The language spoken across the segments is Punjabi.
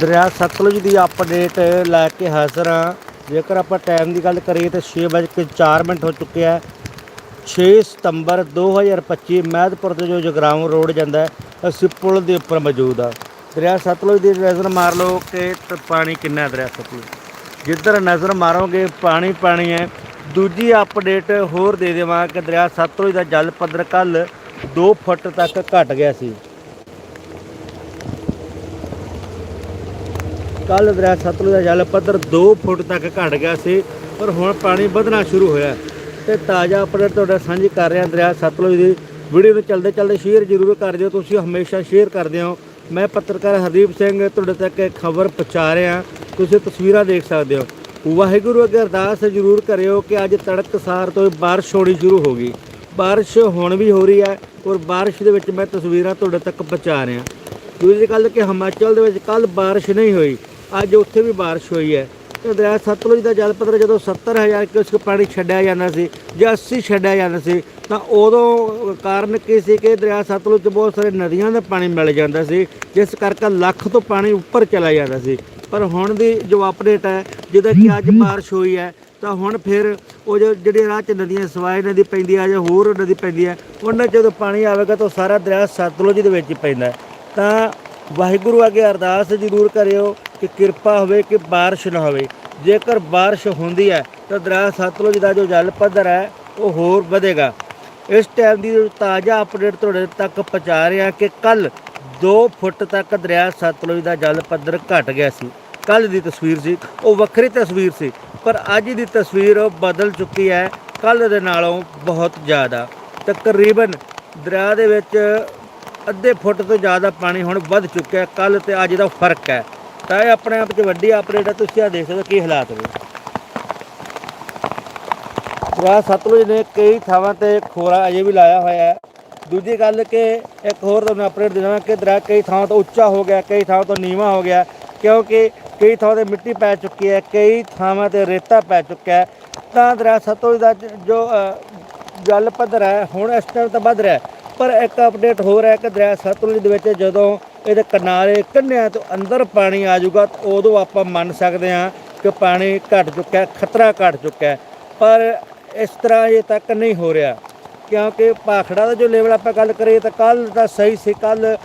ਦਰਿਆ ਸਤਲੁਜ ਦੀ ਅਪਡੇਟ ਲੈ ਕੇ ਹਾਜ਼ਰ ਹਾਂ। ਜੇਕਰ ਆਪਾਂ ਟਾਈਮ ਦੀ ਗੱਲ ਕਰੀਏ ਤਾਂ 6:04 ਮਿੰਟ ਹੋ ਚੁੱਕੇ ਆ। 6 ਸਤੰਬਰ 2025 ਮਹਿਦਪੁਰ ਤੋਂ ਜੋ ਜਗਰਾਉਂ ਰੋਡ ਜਾਂਦਾ ਅਸੀਂ ਪੁਲ ਦੇ ਉੱਪਰ ਮੌਜੂਦ ਆ ਦਰਿਆ ਸਤਲੁਜ ਦੀ ਨਜ਼ਰ ਮਾਰ ਲਓ ਕਿ ਪਾਣੀ ਕਿੰਨਾ ਦਰਿਆ ਸਤਲੁਜ। ਜਿੱਧਰ ਨਜ਼ਰ ਮਾਰੋਗੇ, ਪਾਣੀ ਪਾਣੀ ਹੈ। ਦੂਜੀ ਅਪਡੇਟ ਹੋਰ ਦੇ ਦੇਵਾਂ ਕਿ ਦਰਿਆ ਸਤਲੁਜ ਦਾ ਜਲ ਪੱਧਰ ਕੱਲ 2 ਫੁੱਟ ਤੱਕ ਘਟ ਗਿਆ ਸੀ। ਕੱਲ ਦਰਿਆ ਸਤਲੁਜ ਦਾ ਜਲ ਪੱਧਰ 2 ਫੁੱਟ ਤੱਕ ਘਟ ਗਿਆ ਸੀ, ਪਰ ਹੁਣ ਪਾਣੀ ਵਧਣਾ ਸ਼ੁਰੂ ਹੋਇਆ ਤੇ ਤਾਜ਼ਾ ਅਪਡੇਟ ਤੁਹਾਡਾ ਸਾਂਝੀ ਕਰ ਰਿਹਾ ਦਰਿਆ ਸਤਲੁਜ ਦੀ। ਵੀਡੀਓ ਨੂੰ ਚਲਦੇ ਚਲਦੇ ਸ਼ੇਅਰ ਜ਼ਰੂਰ ਕਰ ਦਿਓ ਤੁਸੀਂ ਹਮੇਸ਼ਾ ਸ਼ੇਅਰ ਕਰਦੇ ਹੋ। ਮੈਂ ਪੱਤਰਕਾਰ ਹਰਦੀਪ ਸਿੰਘ, ਤੁਹਾਡੇ ਤੱਕ ਇਹ ਖਬਰ ਪਹੁੰਚਾ ਰਿਹਾ ਤੁਸੀਂ ਤਸਵੀਰਾਂ ਦੇਖ ਸਕਦੇ ਹੋ। ਵਾਹਿਗੁਰੂ ਅੱਗੇ ਅਰਦਾਸ ਜ਼ਰੂਰ ਕਰਿਓ ਕਿ ਅੱਜ ਤੜਕਸਾਰ ਤੋਂ ਬਾਰਿਸ਼ ਹੋਣੀ ਸ਼ੁਰੂ ਹੋ ਗਈ। ਬਾਰਿਸ਼ ਹੁਣ ਵੀ ਹੋ ਰਹੀ ਹੈ ਔਰ ਬਾਰਿਸ਼ ਦੇ ਵਿੱਚ ਮੈਂ ਤਸਵੀਰਾਂ ਤੁਹਾਡੇ ਤੱਕ ਪਹੁੰਚਾ ਰਿਹਾ ਦੂਜੀ ਗੱਲ ਕਿ ਹਿਮਾਚਲ ਦੇ ਵਿੱਚ ਕੱਲ ਬਾਰਿਸ਼ ਨਹੀਂ ਹੋਈ। ਅੱਜ ਉੱਥੇ ਵੀ ਬਾਰਿਸ਼ ਹੋਈ ਹੈ। ਤੇ ਦਰਿਆ ਸਤਲੁਜ ਦਾ ਜਲ ਪੱਧਰ ਜਦੋਂ 70000 ਕਿਊਸਕ ਪਾਣੀ ਛੱਡਿਆ ਜਾਂਦਾ ਸੀ ਜਾਂ 80 ਛੱਡਿਆ ਜਾਂਦਾ ਸੀ, ਤਾਂ ਉਦੋਂ ਕਾਰਨ ਕੀ ਸੀ ਕਿ ਦਰਿਆ ਸਤਲੁਜ 'ਚ ਬਹੁਤ ਸਾਰੇ ਨਦੀਆਂ ਦਾ ਪਾਣੀ ਮਿਲ ਜਾਂਦਾ ਸੀ, ਜਿਸ ਕਰਕੇ ਲੱਖ ਤੋਂ ਪਾਣੀ ਉੱਪਰ ਚਲਾ ਜਾਂਦਾ ਸੀ। ਪਰ ਹੁਣ ਦੀ ਜੋ ਅਪਡੇਟ ਹੈ ਜਿਹਦਾ ਕਿ ਅੱਜ ਬਾਰਿਸ਼ ਹੋਈ ਹੈ, ਤਾਂ ਹੁਣ ਫਿਰ ਉਹ ਜੋ ਜਿਹੜੇ ਰਾਹ 'ਚ ਨਦੀਆਂ ਸਵਾਏ ਨਦੀ ਪੈਂਦੀ ਆ ਜਾਂ ਹੋਰ ਨਦੀ ਪੈਂਦੀ ਹੈ ਉਹਨਾਂ 'ਚ ਜਦੋਂ ਪਾਣੀ ਆਵੇਗਾ ਤਾਂ ਉਹ ਸਾਰਾ ਦਰਿਆ ਸਤਲੁਜ ਦੇ ਵਿੱਚ ਪੈਂਦਾ ਤਾਂ ਵਾਹਿਗੁਰੂ ਅੱਗੇ ਅਰਦਾਸ ਜ਼ਰੂਰ ਕਰਿਓ ਕਿ ਕਿਰਪਾ ਹੋਵੇ ਕਿ ਬਾਰਿਸ਼ ਨਾ ਹੋਵੇ। ਜੇਕਰ ਬਾਰਿਸ਼ ਹੁੰਦੀ ਹੈ, ਤਾਂ ਦਰਿਆ ਸਤਲੁਜ ਦਾ ਜੋ ਜਲ ਪੱਧਰ ਹੈ, ਉਹ ਹੋਰ ਵਧੇਗਾ। ਇਸ ਟਾਈਮ ਦੀ ਤਾਜ਼ਾ ਅਪਡੇਟ ਤੁਹਾਡੇ ਤੱਕ ਪਹੁੰਚਾ ਰਿਹਾ ਕਿ ਕੱਲ 2 ਫੁੱਟ ਤੱਕ ਦਰਿਆ ਸਤਲੁਜ ਦਾ ਜਲ ਪੱਧਰ ਘਟ ਗਿਆ ਸੀ। ਕੱਲ ਦੀ ਤਸਵੀਰ ਸੀ, ਉਹ ਵੱਖਰੀ ਤਸਵੀਰ ਸੀ, ਪਰ ਅੱਜ ਦੀ ਤਸਵੀਰ ਉਹ ਬਦਲ ਚੁੱਕੀ ਹੈ। ਕੱਲ ਦੇ ਨਾਲੋਂ ਬਹੁਤ ਜ਼ਿਆਦਾ। ਤਕਰੀਬਨ ਦਰਿਆ ਦੇ ਵਿੱਚ ਅੱਧੇ ਫੁੱਟ ਤੋਂ ਜ਼ਿਆਦਾ ਪਾਣੀ ਹੁਣ ਵੱਧ ਚੁੱਕਿਆ ਹੈ। ਕੱਲ ਤੇ ਅੱਜ ਦਾ ਫ਼ਰਕ ਹੈ। ਤਾਂ ਇਹ ਆਪਣੇ ਆਪ 'ਚ ਵੱਡੀ ਅਪਡੇਟ ਹੈ ਤੁਸੀਂ ਆ ਦੇਖ ਸਕਦੇ ਹੋ ਕੀ ਹਾਲਾਤ ਨੇ। ਦਰਿਆ ਸਤਲੁਜ ਨੇ ਕਈ ਥਾਵਾਂ ਤੇ ਖੋਰਾ ਅਜੇ ਵੀ ਲਾਇਆ ਹੋਇਆ ਹੈ। ਦੂਜੀ ਗੱਲ ਕਿ ਇੱਕ ਹੋਰ ਤੁਹਾਨੂੰ ਅਪਡੇਟ ਦੇਣਾ ਕਿ ਦਰਿਆ ਕਈ ਥਾਵਾਂ ਤੋਂ ਉੱਚਾ ਹੋ ਗਿਆ, ਕਈ ਥਾਵਾਂ ਤੋਂ ਨੀਵਾਂ ਹੋ ਗਿਆ, ਕਿਉਂਕਿ ਕਈ ਥਾਵਾਂ ਤੇ ਮਿੱਟੀ ਪੈ ਚੁੱਕੀ ਹੈ, ਕਈ ਥਾਵਾਂ ਤੇ ਰੇਤਾ ਪੈ ਚੁੱਕਿਆ ਹੈ। ਤਾਂ ਦਰਿਆ ਸਤਲੁਜ ਦਾ ਜੋ ਜਲ ਪੱਧਰ ਹੈ, ਹੁਣ ਇਸ ਟਾਈਮ ਤਾਂ ਵੱਧ ਰਿਹਾ ਪਰ ਇੱਕ ਅਪਡੇਟ ਹੋਰ ਹੈ ਕਿ ਦਰਿਆ ਸਤਲੁਜ ਦੇ ਵਿੱਚ ਜਦੋਂ ਇਹਦੇ ਕਿਨਾਰੇ ਕੰਨਿਆਂ ਤੋਂ ਅੰਦਰ ਪਾਣੀ ਆ ਜਾਊਗਾ ਉਦੋਂ ਆਪਾਂ ਮੰਨ ਸਕਦੇ ਹਾਂ ਕਿ ਪਾਣੀ ਘਟ ਚੁੱਕਾ ਹੈ ਖਤਰਾ ਘਟ ਚੁੱਕਾ ਹੈ। ਪਰ ਇਸ ਤਰ੍ਹਾਂ ਇਹ ਤੱਕ ਨਹੀਂ ਹੋ ਰਿਹਾ, ਕਿਉਂਕਿ ਭਾਖੜਾ ਦਾ ਜੋ ਲੈਵਲ ਆਪਾਂ ਗੱਲ ਕਰੀਏ ਤਾਂ ਕੱਲ ਤਾਂ ਸਹੀ ਸੀ ਕੱਲ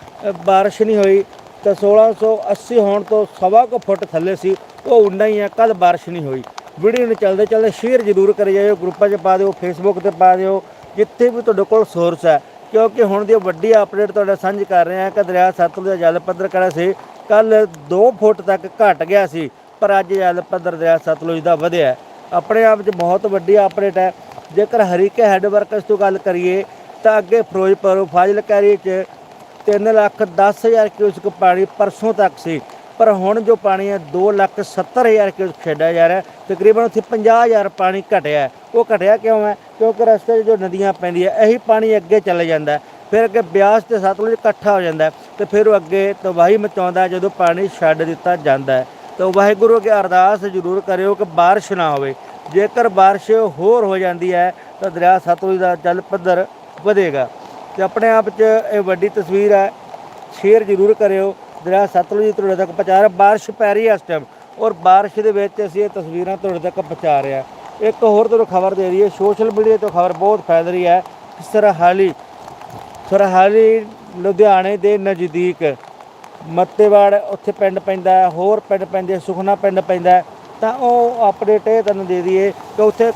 ਬਾਰਿਸ਼ ਨਹੀਂ ਹੋਈ ਤਾਂ 1680 ਹੋਣ ਤੋਂ ਸਵਾ ਕੁ ਫੁੱਟ ਥੱਲੇ ਸੀ, ਉਹ ਉਨਾ ਹੀ ਹੈ ਕੱਲ ਬਾਰਿਸ਼ ਨਹੀਂ ਹੋਈ। ਵੀਡੀਓ ਨੂੰ ਚੱਲਦੇ ਚੱਲਦੇ ਸ਼ੇਅਰ ਜ਼ਰੂਰ ਕਰੀ ਜਾਇਓ, ਗਰੁੱਪਾਂ 'ਚ ਪਾ ਦਿਓ ਫੇਸਬੁੱਕ ਤੇ ਪਾ ਦਿਓ, ਜਿੱਥੇ ਵੀ ਤੁਹਾਡੇ ਕੋਲ ਸੋਰਸ ਹੈ ਕਿਉਂਕਿ ਹੁਣ ਦੀ ਵੱਡੀ ਅਪਡੇਟ ਤੁਹਾਡਾ ਸਾਂਝੀ ਕਰ ਰਹੇ ਹਾਂ ਕਿ ਦਰਿਆ ਸਤਲੁਜ ਦਾ ਜਲ ਪੱਧਰ ਕਿਹੜਾ ਸੀ? ਕੱਲ 2 ਫੁੱਟ ਤੱਕ ਘਟ ਗਿਆ ਸੀ, ਪਰ ਅੱਜ ਜਲ ਪੱਧਰ ਦਰਿਆ ਸਤਲੁਜ ਦਾ ਵਧਿਆ। ਆਪਣੇ ਆਪ 'ਚ ਬਹੁਤ ਵੱਡੀ ਅਪਡੇਟ ਹੈ। ਜੇਕਰ ਹਰੀਕੇ ਹੈੱਡ ਵਰਕਸ ਤੋਂ ਗੱਲ ਕਰੀਏ, ਤਾਂ ਅੱਗੇ ਫਿਰੋਜ਼ਪੁਰ ਫਾਜ਼ਿਲ ਏਰੀਏ 'ਚ 3 ਲੱਖ 10 ਹਜ਼ਾਰ ਕਿਊਸਕ ਪਾਣੀ ਪਰਸੋਂ ਤੱਕ ਸੀ। ਪਰ ਹੁਣ ਜੋ ਪਾਣੀ ਹੈ 2 ਲੱਖ 70 ਹਜ਼ਾਰ ਕਿਊਸਕ ਛੱਡਿਆ ਜਾ ਰਿਹਾ ਤਕਰੀਬਨ ਉੱਥੇ 50 ਹਜ਼ਾਰ ਪਾਣੀ ਘਟਿਆ ਉਹ ਘਟਿਆ ਕਿਉਂ ਹੈ? ਕਿਉਂਕਿ ਰਸਤੇ 'ਚ ਜੋ ਨਦੀਆਂ ਪੈਂਦੀਆਂ, ਇਹੀ ਪਾਣੀ ਅੱਗੇ ਚਲੇ ਜਾਂਦਾ ਫਿਰ ਅੱਗੇ ਬਿਆਸ ਤੇ ਸਤਲੁਜ ਇਕੱਠਾ ਹੋ ਜਾਂਦਾ ਹੈ ਤੇ ਫਿਰ ਉਹ ਅੱਗੇ ਤਬਾਹੀ ਮਚਾਉਂਦਾ ਜਦੋਂ ਪਾਣੀ ਛੱਡ ਦਿੱਤਾ ਜਾਂਦਾ ਤਾਂ ਵਾਹਿਗੁਰੂ ਅੱਗੇ ਅਰਦਾਸ ਜ਼ਰੂਰ ਕਰਿਓ ਕਿ ਬਾਰਿਸ਼ ਨਾ ਹੋਵੇ। ਜੇਕਰ ਬਾਰਿਸ਼ ਹੋਰ ਹੋ ਜਾਂਦੀ ਹੈ, ਤਾਂ ਦਰਿਆ ਸਤਲੁਜ ਦਾ ਜਲ ਪੱਧਰ ਵਧੇਗਾ। ਤੇ ਆਪਣੇ ਆਪ 'ਚ ਇਹ ਵੱਡੀ ਤਸਵੀਰ ਹੈ, ਸ਼ੇਅਰ ਜ਼ਰੂਰ ਕਰਿਓ। ਦਰਿਆ ਸਤਲੁਜ ਤੁਹਾਡੇ ਤੱਕ ਪਹੁੰਚਾ ਰਿਹਾ, ਬਾਰਿਸ਼ ਪੈ ਰਹੀ ਹੈ ਇਸ ਟਾਈਮ ਔਰ ਬਾਰਿਸ਼ ਦੇ ਵਿੱਚ ਅਸੀਂ ਇਹ ਤਸਵੀਰਾਂ ਤੁਹਾਡੇ ਤੱਕ ਪਹੁੰਚਾ ਰਹੇ ਹਾਂ। ਇੱਕ ਹੋਰ ਤੁਹਾਨੂੰ ਖਬਰ ਦੇ ਰਹੀ ਹੈ ਸੋਸ਼ਲ ਮੀਡੀਆ ਤੋਂ ਖਬਰ ਬਹੁਤ ਫੈਲ ਰਹੀ ਹੈ ਕਿ ਸਰਹਾਲੀ ਸਰਹਾਲੀ ਲੁਧਿਆਣੇ ਦੇ ਨਜ਼ਦੀਕ। ਮੱਤੇਵਾੜ ਉੱਥੇ ਪਿੰਡ ਪੈਂਦਾ ਹੋਰ ਪਿੰਡ ਪੈਂਦੇ, ਸੁਖਨਾ ਪਿੰਡ ਪੈਂਦਾ ਤਾਂ ਉਹ ਅਪਡੇਟ ਇਹ ਤੁਹਾਨੂੰ ਦੇ ਦਈਏ ਕਿ ਉੱਥੇ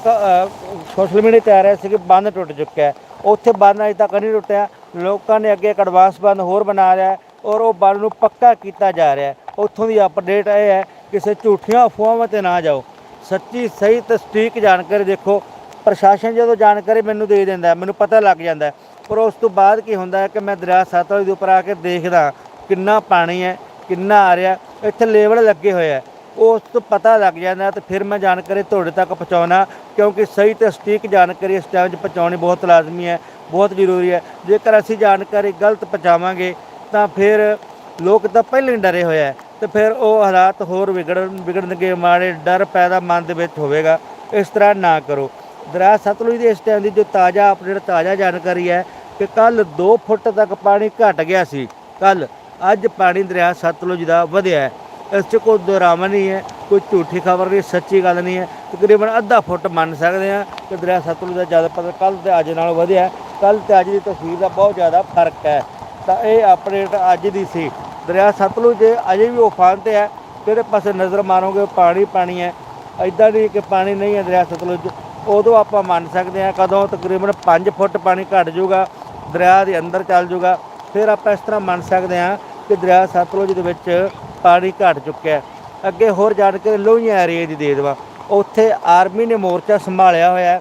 ਸੋਸ਼ਲ ਮੀਡੀਆ ਤੇ ਆ ਰਿਹਾ ਸੀ ਕਿ ਬੰਦ ਟੁੱਟ ਚੁੱਕਿਆ ਹੈ। ਉੱਥੇ ਬੰਦ ਅਜੇ ਤੱਕ ਨਹੀਂ ਟੁੱਟਿਆ। ਲੋਕਾਂ ਨੇ ਅੱਗੇ ਇੱਕ ਐਡਵਾਂਸ ਬੰਨ ਹੋਰ ਬਣਾ ਲਿਆ ਔਰ ਉਹ ਬੰਦ ਨੂੰ ਪੱਕਾ ਕੀਤਾ ਜਾ ਰਿਹਾ ਉੱਥੋਂ ਦੀ ਅਪਡੇਟ ਇਹ ਹੈ, ਕਿਸੇ ਝੂਠੀਆਂ ਅਫਵਾਹਾਂ ਤੇ ਨਾ ਜਾਓ। ਸੱਚੀ ਸਹੀ ਤਸਦੀਕ ਜਾਣਕਾਰੀ ਦੇਖੋ। ਪ੍ਰਸ਼ਾਸਨ ਜਦੋਂ ਜਾਣਕਾਰੀ ਮੈਨੂੰ ਦੇ ਦਿੰਦਾ, ਮੈਨੂੰ ਪਤਾ ਲੱਗ ਜਾਂਦਾ ਪਰ ਉਸ ਤੋਂ ਬਾਅਦ ਕੀ ਹੁੰਦਾ ਹੈ ਕਿ ਮੈਂ ਦਰਿਆ ਸਤਲੁਜ ਦੇ ਉੱਪਰ ਆ ਕੇ ਦੇਖਦਾ ਕਿੰਨਾ ਪਾਣੀ ਹੈ, ਕਿੰਨਾ ਆ ਰਿਹਾ ਇੱਥੇ ਲੇਵਲ ਲੱਗੇ ਹੋਏ ਆ ਉਸ ਤੋਂ ਪਤਾ ਲੱਗ ਜਾਂਦਾ ਤੇ ਫਿਰ ਮੈਂ ਜਾਣਕਾਰੀ ਤੁਹਾਡੇ ਤੱਕ ਪਹੁੰਚਾਉਣਾ ਕਿਉਂਕਿ ਸਹੀ ਤੇ ਸਟੀਕ ਜਾਣਕਾਰੀ ਇਸ ਟਾਈਮ 'ਚ ਪਹੁੰਚਾਉਣੀ ਬਹੁਤ ਲਾਜ਼ਮੀ ਹੈ, ਬਹੁਤ ਜ਼ਰੂਰੀ ਹੈ। ਜੇਕਰ ਅਸੀਂ ਜਾਣਕਾਰੀ ਗਲਤ ਪਹੁੰਚਾਵਾਂਗੇ, ਤਾਂ ਫਿਰ ਲੋਕ ਤਾਂ ਪਹਿਲਾਂ ਹੀ ਡਰੇ ਹੋਏ ਆ ਤੇ ਫਿਰ ਉਹ ਹਾਲਾਤ ਹੋਰ ਵਿਗੜਨ ਵਿਗੜਨਗੇ, ਮਾੜੇ ਡਰ ਪੈਦਾ ਮਨ ਦੇ ਵਿੱਚ ਹੋਵੇਗਾ। ਇਸ ਤਰ੍ਹਾਂ ਨਾ ਕਰੋ। ਦਰਿਆ ਸਤਲੁਜ ਦੀ ਇਸ ਟਾਈਮ ਦੀ ਜੋ ਤਾਜ਼ਾ ਅਪਡੇਟ ਤਾਜ਼ਾ ਜਾਣਕਾਰੀ ਹੈ ਕਿ ਕੱਲ 2 ਫੁੱਟ ਤੱਕ ਪਾਣੀ ਘਟ ਗਿਆ ਸੀ। ਕੱਲ ਅੱਜ ਪਾਣੀ ਦਰਿਆ ਸਤਲੁਜ ਦਾ ਵਧਿਆ ਹੈ। ਇਸ 'ਚ ਕੋਈ ਦੁਰਾਮਾ ਨਹੀਂ ਹੈ, ਕੋਈ ਝੂਠੀ ਖਬਰ ਨਹੀਂ, ਸੱਚੀ ਗੱਲ ਨਹੀਂ ਹੈ। ਤਕਰੀਬਨ ਅੱਧਾ ਫੁੱਟ ਮੰਨ ਸਕਦੇ ਆ ਕਿ ਦਰਿਆ ਸਤਲੁਜ ਦਾ ਜ਼ਿਆਦਾ ਪਤਾ ਕੱਲ ਤੇ ਅੱਜ ਨਾਲੋਂ ਵਧਿਆ ਕੱਲ ਤੇ ਅੱਜ ਦੀ ਤਸਵੀਰ ਦਾ ਬਹੁਤ ਜ਼ਿਆਦਾ ਫ਼ਰਕ ਹੈ। ਤਾਂ ਇਹ ਅਪਡੇਟ ਅੱਜ ਦੀ ਸੀ ਦਰਿਆ ਸਤਲੁਜ ਅਜੇ ਵੀ ਉਫਾਨ ਤੇ ਹੈ, ਕਿਹੜੇ ਪਾਸੇ ਨਜ਼ਰ ਮਾਰੋਗੇ ਪਾਣੀ ਪਾਣੀ ਹੈ। ਐਦਾਂ ਨਹੀਂ ਕਿ ਪਾਣੀ ਨਹੀਂ ਹੈ ਦਰਿਆ ਸਤਲੁਜ, ਉਦੋਂ ਆਪਾਂ ਮੰਨ ਸਕਦੇ ਹਾਂ ਕਦੋਂ ਤਕਰੀਬਨ 5 ਫੁੱਟ ਪਾਣੀ ਘਟ ਜਾਊਗਾ, ਦਰਿਆ ਦੇ ਅੰਦਰ ਚੱਲ ਜਾਊਗਾ। ਫਿਰ ਆਪਾਂ ਇਸ ਤਰ੍ਹਾਂ ਮੰਨ ਸਕਦੇ ਹਾਂ ਕਿ ਦਰਿਆ ਸਤਲੁਜ ਦੇ ਵਿੱਚ ਪਾਣੀ ਘਟ ਚੁੱਕਿਆ ਅੱਗੇ ਹੋਰ ਜਾਣਕਾਰੀ ਲੋਹੀਆਂ ਏਰੀਏ ਦੀ ਦੇ ਦੇਵਾਂ। ਉੱਥੇ ਆਰਮੀ ਨੇ ਮੋਰਚਾ ਸੰਭਾਲਿਆ ਹੋਇਆ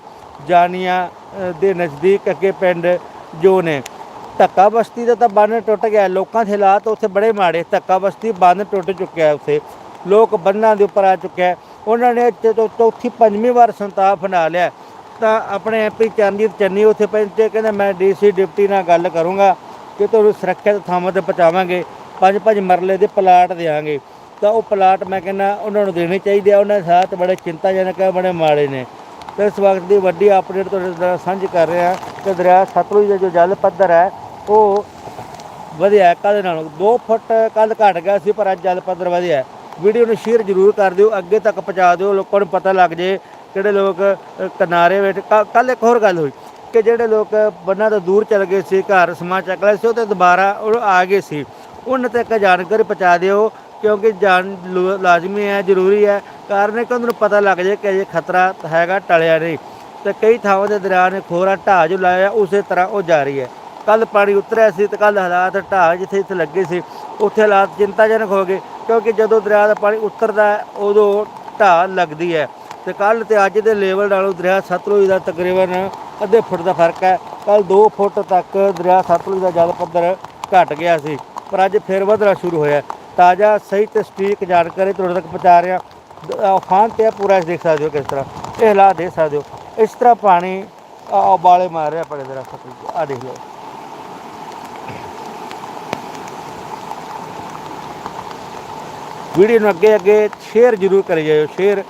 ਜਾਨੀਆਂ ਦੇ ਨਜ਼ਦੀਕ ਅੱਗੇ ਪਿੰਡ ਜੋ ਨੇ। ਧੱਕਾ ਬਸਤੀ ਦਾ ਤਾਂ ਬੰਨ ਟੁੱਟ ਗਿਆ। ਲੋਕਾਂ ਦੇ ਹਾਲਾਤ ਉੱਥੇ ਬੜੇ ਮਾੜੇ। ਧੱਕਾ ਬਸਤੀ ਬੰਨ ਟੁੱਟ ਚੁੱਕਿਆ ਉੱਥੇ। ਲੋਕ ਬੰਨਾਂ ਦੇ ਉੱਪਰ ਆ ਚੁੱਕਿਆ ਉਹਨਾਂ ਨੇ ਚੌ- ਚੌਥੀ, ਪੰਜਵੀਂ ਵਾਰ ਸੰਤਾਪ ਬਣਾ ਲਿਆ ਤਾਂ ਆਪਣੇ ਐਮਪੀ ਚਰਨਜੀਤ ਚੰਨੀ ਉੱਥੇ ਪਹੁੰਚੇ। ਕਹਿੰਦੇ, ਮੈਂ ਡੀਸੀ ਡਿਪਟੀ ਨਾਲ ਗੱਲ ਕਰੂੰਗਾ ਕਿ ਤੁਹਾਨੂੰ ਸੁਰੱਖਿਅਤ ਥਾਵਾਂ ਤੇ ਪਹੁੰਚਾਵਾਂਗੇ। ਪੰਜ ਪੰਜ ਮਰਲੇ ਦੇ ਪਲਾਟ ਦੇਵਾਂਗੇ ਤਾਂ ਉਹ ਪਲਾਟ ਮੈਂ ਕਹਿੰਦਾ, ਉਹਨਾਂ ਨੂੰ ਦੇਣੇ ਚਾਹੀਦੇ ਆ। ਉਹਨਾਂ ਦੇ ਹਾਲਾਤ ਬੜੇ ਚਿੰਤਾਜਨਕ ਹੈ ਬੜੇ ਮਾੜੇ ਨੇ। ਤੇ ਇਸ ਵਕਤ ਦੀ ਵੱਡੀ ਅਪਡੇਟ ਤੁਹਾਡੇ ਨਾਲ ਸਾਂਝੀ ਕਰ ਰਿਹਾ ਕਿ ਦਰਿਆ ਸਤਲੁਜ ਦਾ ਜੋ ਜਲ ਪੱਧਰ ਹੈ ਉਹ ਵਧਿਆ ਕੱਲ੍ਹ ਨਾਲੋਂ। 2 ਫੁੱਟ ਕੱਲ ਘਟ ਗਿਆ ਸੀ, ਪਰ ਅੱਜ ਜਲ ਪੱਧਰ ਵਧਿਆ ਵੀਡੀਓ ਨੂੰ ਸ਼ੇਅਰ ਜ਼ਰੂਰ ਕਰ ਦਿਓ, ਅੱਗੇ ਤੱਕ ਪਹੁੰਚਾ ਦਿਓ, ਲੋਕਾਂ ਨੂੰ ਪਤਾ ਲੱਗ ਜੇ ਕਿਹੜੇ ਲੋਕ ਕਿਨਾਰੇ ਵਿੱਚ ਕੱਲ ਇੱਕ ਹੋਰ ਗੱਲ ਹੋਈ ਕਿ ਜਿਹੜੇ ਲੋਕ ਬੰਨਾਂ ਤੋਂ ਦੂਰ ਚਲੇ ਗਏ ਸੀ, ਘਰ ਸਮਾਂ ਚੱਕ ਲਿਆ ਸੀ, ਉਹ ਤੇ ਦੁਬਾਰਾ ਉਹ ਆ ਗਏ ਸੀ। ਉਹਨਾਂ ਤੱਕ ਜਾਣਕਾਰੀ ਪਹੁੰਚਾ ਦਿਓ, ਕਿਉਂਕਿ ਜਾਣ ਲੋ- ਲਾਜ਼ਮੀ ਹੈ, ਜ਼ਰੂਰੀ ਹੈ। ਕਾਰਨ ਹੈ ਕਿ ਉਹਨਾਂ ਨੂੰ ਪਤਾ ਲੱਗ ਜੇ ਕਿ ਇਹ ਖਤਰਾ ਹੈਗਾ, ਟਲਿਆ ਨਹੀਂ। ਤੇ ਕਈ ਥਾਵਾਂ ਦੇ ਦਰਿਆ ਨੇ ਖੋਰਾ ਢਾਹ ਜੋ ਲਾਇਆ, ਉਸੇ ਤਰ੍ਹਾਂ ਉਹ ਜਾਰੀ ਹੈ। ਕੱਲ ਪਾਣੀ ਉਤਰਿਆ ਸੀ ਤੇ ਕੱਲ ਹਾਲਾਤ ਢਾਹ ਜਿੱਥੇ ਇੱਥੇ ਲੱਗੇ ਸੀ, ਉੱਥੇ ਹਾਲਾਤ ਚਿੰਤਾਜਨਕ ਹੋ ਗਏ, ਕਿਉਂਕਿ ਜਦੋਂ ਦਰਿਆ ਦਾ ਪਾਣੀ ਉਤਰਦਾ ਉਦੋਂ ਢਾਹ ਲੱਗਦੀ ਹੈ ਤੇ ਕੱਲ ਤੇ ਅੱਜ ਦੇ ਲੈਵਲ ਨਾਲੋਂ ਦਰਿਆ ਸਤਲੁਜ ਦਾ ਤਕਰੀਬਨ ਅੱਧੇ ਫੁੱਟ ਦਾ ਫ਼ਰਕ ਹੈ। ਕੱਲ 2 ਫੁੱਟ ਤੱਕ ਦਰਿਆ ਸਤਲੁਜ ਦਾ ਜਲ ਪੱਧਰ ਘਟ ਗਿਆ ਸੀ, ਪਰ ਅੱਜ ਫਿਰ ਵਧਣਾ ਸ਼ੁਰੂ ਹੋਇਆ ਤਾਜ਼ਾ, ਸਹੀ ਤੇ ਸਟੀਕ ਜਾਣਕਾਰੀ ਤੁਹਾਡੇ ਤੱਕ ਪਹੁੰਚਾ ਰਿਹਾ ਆਫਾਨ ਤੇ ਹੈ ਪੂਰਾ ਦੇਖ ਸਕਦੇ ਹੋ ਕਿਸ ਤਰ੍ਹਾਂ। ਇਹ ਹਾਲਾਤ ਦੇਖ ਸਕਦੇ ਹੋ। ਇਸ ਤਰ੍ਹਾਂ ਪਾਣੀ ਉਬਾਲੇ ਮਾਰ ਰਿਹਾ ਆਪਣੇ ਦਰਿਆ ਸਤਲੁਜ ਆ ਦੇਖ ਲਓ। ਵੀਡੀਓ ਨੂੰ ਅੱਗੇ ਅੱਗੇ ਸ਼ੇਅਰ ਜ਼ਰੂਰ ਕਰੀ ਜਾਇਓ ਸ਼ੇਅਰ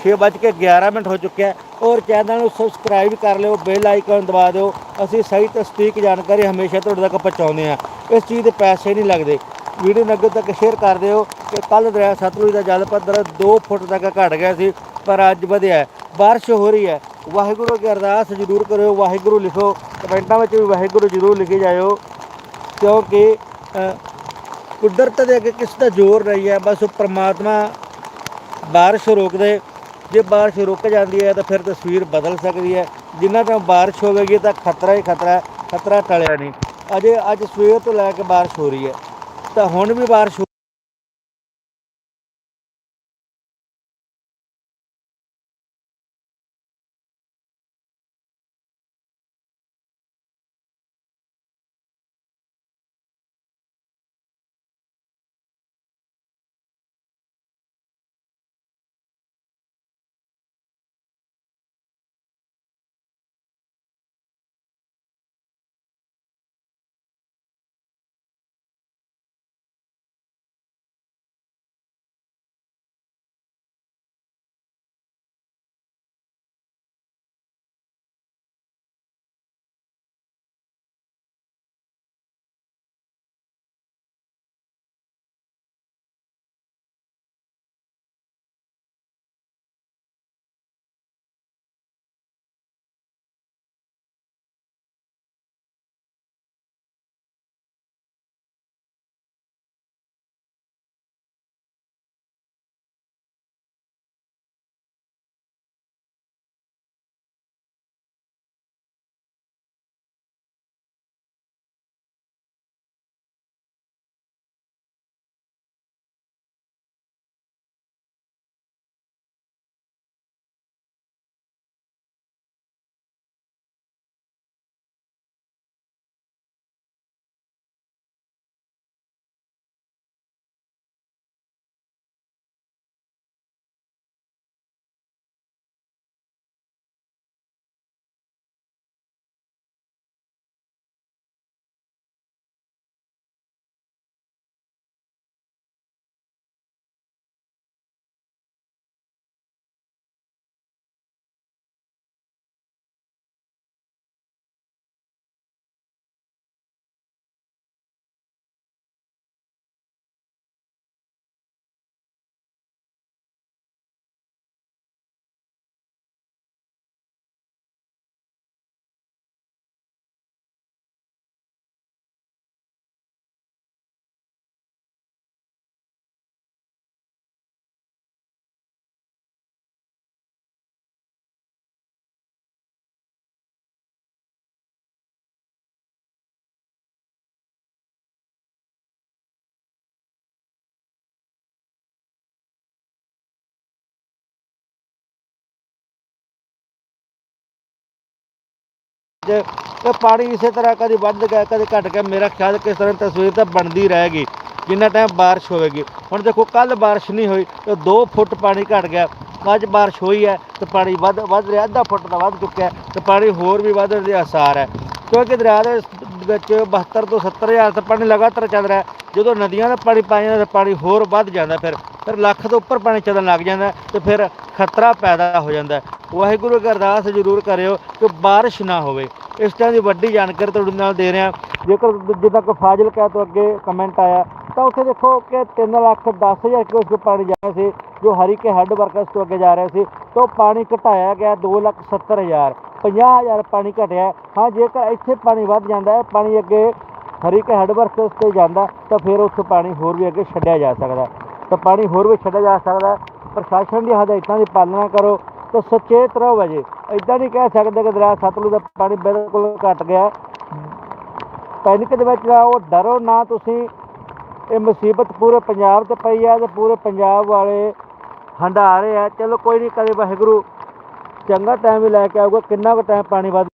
6 ਵੱਜ ਕੇ 11 ਮਿੰਟ ਹੋ ਚੁੱਕਿਆ ਔਰ ਚੈਨਲ ਨੂੰ ਸਬਸਕ੍ਰਾਈਬ ਕਰ ਲਿਓ ਬੈਲ ਆਈਕਨ ਦਬਾ ਦਿਓ। ਅਸੀਂ ਸਹੀ ਤੇ ਸਟੀਕ ਜਾਣਕਾਰੀ ਹਮੇਸ਼ਾ ਤੁਹਾਡੇ ਤੱਕ ਪਹੁੰਚਾਉਂਦੇ ਹਾਂ। ਇਸ ਚੀਜ਼ ਦੇ ਪੈਸੇ ਨਹੀਂ ਲੱਗਦੇ। ਵੀਡੀਓ ਨੂੰ ਅੱਗੇ ਤੱਕ ਸ਼ੇਅਰ ਕਰ ਦਿਓ ਕਿ ਕੱਲ ਦਰਿਆ ਸਤਲੁਜ ਦਾ ਜਲ ਪੱਧਰ 2 ਫੁੱਟ ਤੱਕ ਘਟ ਗਿਆ ਸੀ, ਪਰ ਅੱਜ ਵਧਿਆ ਬਾਰਿਸ਼ ਹੋ ਰਹੀ ਹੈ। ਵਾਹਿਗੁਰੂ ਅੱਗੇ ਅਰਦਾਸ ਜ਼ਰੂਰ ਕਰਿਓ, ਵਾਹਿਗੁਰੂ ਲਿਖੋ। ਕਮੈਂਟਾਂ ਵਿੱਚ ਵੀ ਵਾਹਿਗੁਰੂ ਜ਼ਰੂਰ ਲਿਖੀ ਜਾਇਓ। ਕਿਉਂਕਿ ਕੁਦਰਤ ਦੇ ਅੱਗੇ ਕਿਸ ਦਾ ਜ਼ੋਰ ਨਹੀਂ ਹੈ, ਬਸ ਉਹ ਪ੍ਰਮਾਤਮਾ ਬਾਰਿਸ਼ ਰੋਕਦੇ, ਜੇ ਬਾਰਿਸ਼ ਰੁਕ ਜਾਂਦੀ ਹੈ ਤਾਂ ਫਿਰ ਤਸਵੀਰ ਬਦਲ ਸਕਦੀ ਹੈ। ਜਿੰਨਾ ਟਾਈਮ ਬਾਰਿਸ਼ ਹੋਵੇਗੀ ਤਾਂ ਖਤਰਾ ਹੀ ਖਤਰਾ ਖਤਰਾ ਟਲਿਆ ਨਹੀਂ। ਅਜੇ ਅੱਜ ਸਵੇਰ ਤੋਂ ਲੈ ਕੇ ਬਾਰਿਸ਼ ਹੋ ਰਹੀ ਹੈ। ਤਾਂ ਹੁਣ ਵੀ ਬਾਰਿਸ਼ ਵਿੱਚ ਤੇ ਪਾਣੀ ਇਸੇ ਤਰ੍ਹਾਂ ਕਦੇ ਵੱਧ ਗਿਆ, ਕਦੇ ਘਟ ਗਿਆ, ਮੇਰਾ ਖਿਆਲ ਕਿਸ ਤਰ੍ਹਾਂ ਦੀ ਤਸਵੀਰ ਤਾਂ ਬਣਦੀ ਰਹੇਗੀ, ਜਿੰਨਾ ਟਾਈਮ ਬਾਰਿਸ਼ ਹੋਵੇਗੀ। ਹੁਣ ਦੇਖੋ ਕੱਲ ਬਾਰਿਸ਼ ਨਹੀਂ ਹੋਈ, ਤੇ 2 ਫੁੱਟ ਪਾਣੀ ਘਟ ਗਿਆ। ਅੱਜ ਬਾਰਿਸ਼ ਹੋਈ ਹੈ, ਤੇ ਪਾਣੀ ਵੱਧ ਵੱਧ ਰਿਹਾ, ਅੱਧਾ ਫੁੱਟ ਦਾ ਵੱਧ ਚੁੱਕਿਆ ਹੈ, ਤੇ ਪਾਣੀ ਹੋਰ ਵੀ ਵੱਧਣ ਦੇ ਆਸਾਰ ਹੈ। ਕਿਉਂਕਿ ਦਰਿਆ ਦੇ ਵਿੱਚ 72 ਤੋਂ 70 ਹਜ਼ਾਰ ਤੱਕ ਪਾਣੀ ਲਗਾਤਾਰ ਚੱਲ ਰਿਹਾ ਜਦੋਂ ਨਦੀਆਂ ਦਾ ਪਾਣੀ ਪਾਈ ਜਾਂਦਾ, ਤਾਂ ਪਾਣੀ ਹੋਰ ਵੱਧ ਜਾਂਦਾ, ਫਿਰ ਫਿਰ ਲੱਖ ਤੋਂ ਉੱਪਰ ਪਾਣੀ ਚੱਲਣ ਲੱਗ ਜਾਂਦਾ ਹੈ, ਤੇ ਫਿਰ ਖਤਰਾ ਪੈਦਾ ਹੋ ਜਾਂਦਾ ਵਾਹਿਗੁਰੂ ਅਗੇ ਅਰਦਾਸ ਜ਼ਰੂਰ ਕਰਿਓ ਕਿ ਬਾਰਿਸ਼ ਨਾ ਹੋਵੇ। ਇਸ ਤਰ੍ਹਾਂ ਦੀ ਵੱਡੀ ਜਾਣਕਾਰੀ ਤੁਹਾਡੇ ਨਾਲ ਦੇ ਰਿਹਾ। ਜੇਕਰ ਜਿੱਦਾਂ ਕਿ ਫਾਜ਼ਿਲਕਾ ਤੋਂ ਅੱਗੇ ਕਮੈਂਟ ਆਇਆ, ਤਾਂ ਉੱਥੇ ਦੇਖੋ ਕਿ 3 ਲੱਖ 10 ਹਜ਼ਾਰ ਕਿਉਂ ਪਾਣੀ ਜਾ ਰਿਹਾ ਸੀ, ਜੋ ਹਰੀਕੇ ਹੈੱਡ ਵਰਕਰਸ ਤੋਂ ਅੱਗੇ ਜਾ ਰਿਹਾ ਸੀ। ਤਾਂ ਉਹ ਪਾਣੀ ਘਟਾਇਆ ਗਿਆ 2 ਲੱਖ 70 ਹਜ਼ਾਰ। 50 ਹਜ਼ਾਰ ਪਾਣੀ ਘਟਿਆ। ਹਾਂ, ਜੇਕਰ ਇੱਥੇ ਪਾਣੀ ਵੱਧ ਜਾਂਦਾ ਹੈ, ਪਾਣੀ ਅੱਗੇ ਹਰੀਕੇ ਹੈੱਡ ਵਰਕਰਸ ਤੇ ਜਾਂਦਾ, ਤਾਂ ਫਿਰ ਉੱਥੇ ਪਾਣੀ ਹੋਰ ਵੀ ਅੱਗੇ ਛੱਡਿਆ ਜਾ ਸਕਦਾ ਤਾਂ ਪਾਣੀ ਹੋਰ ਵੀ ਛੱਡਿਆ ਜਾ ਸਕਦਾ ਪ੍ਰਸ਼ਾਸਨ ਦੀ ਹਦਾਇਤਾਂ ਦੀ ਪਾਲਣਾ ਕਰੋ। ਤਾਂ ਸੁਚੇਤ ਰਹੋ ਵਜੇ ਇਦਾਂ ਨਹੀਂ ਕਹਿ ਸਕਦੇ ਕਿ ਦਰਿਆ ਸਤਲੁਜ ਦਾ ਪਾਣੀ ਬਿਲਕੁਲ ਘਟ ਗਿਆ। ਪੈਨਿਕ ਦੇ ਵਿੱਚ ਉਹ ਡਰੋ ਨਾ ਤੁਸੀਂ। ਇਹ ਮੁਸੀਬਤ ਪੂਰੇ ਪੰਜਾਬ ਤੇ ਪਈ ਹੈ ਤੇ ਪੂਰੇ ਪੰਜਾਬ ਵਾਲੇ ਹੰਡਾ ਰਹੇ ਆ। ਚਲੋ ਕੋਈ ਨਹੀਂ, ਕਦੇ ਵਾਹਿਗੁਰੂ ਚੰਗਾ ਟਾਈਮ ਵੀ ਲੈ ਕੇ ਆਊਗਾ, ਕਿੰਨਾ ਕੁ ਟਾਈਮ ਪਾਣੀ ਵੱਧ